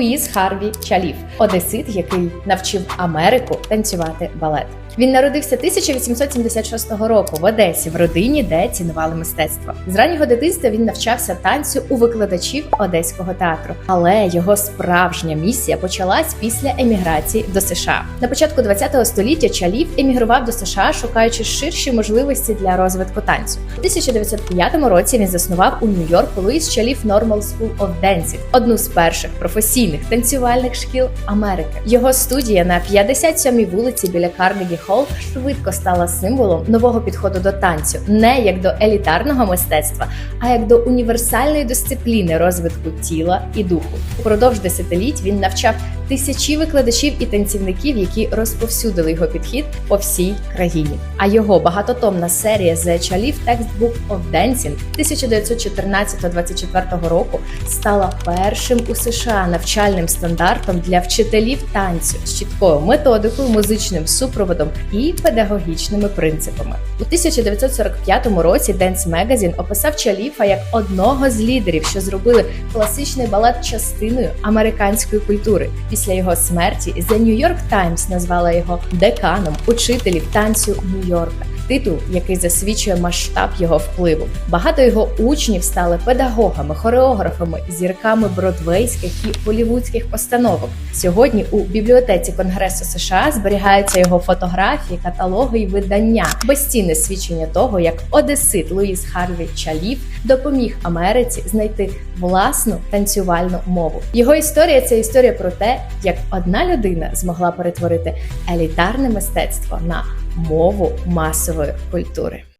Луїс Харві Чалів, одесит, який навчив Америку танцювати балет. Він народився 1876 року в Одесі, в родині, де цінували мистецтво. З раннього дитинства він навчався танцю у викладачів одеського театру, але його справжня місія почалась після еміграції до США. На початку ХХ століття Чалів емігрував до США, шукаючи ширші можливості для розвитку танцю. У 1905 році він заснував у Нью-Йорку Луїс Чалів Normal School of Dancing, одну з перших професійних танцювальних шкіл Америки. Його студія на 57-й вулиці біля Карнегі Холл швидко стала символом нового підходу до танцю, не як до елітарного мистецтва, а як до універсальної дисципліни розвитку тіла і духу. Упродовж десятиліть він навчав тисячі викладачів і танцівників, які розповсюдили його підхід по всій країні. А його багатотомна серія The Chalif Textbook of Dancing 1914-24 року стала першим у США навчальним стандартом для вчителів танцю з чіткою методикою, музичним супроводом і педагогічними принципами. У 1945 році Dance Magazine описав Чаліфа як одного з лідерів, що зробили класичний балет частиною американської культури. Після його смерті The New York Times назвала його деканом учителів танцю Нью-Йорка. Титул, який засвідчує масштаб його впливу. Багато його учнів стали педагогами, хореографами, зірками бродвейських і голівудських постановок. Сьогодні у бібліотеці Конгресу США зберігаються його фотографії, каталоги і видання, безцінне свідчення того, як Одесит Луїс Харві Чалів допоміг Америці знайти власну танцювальну мову. Його історія це історія про те, як одна людина змогла перетворити елітарне мистецтво на мову масової культури.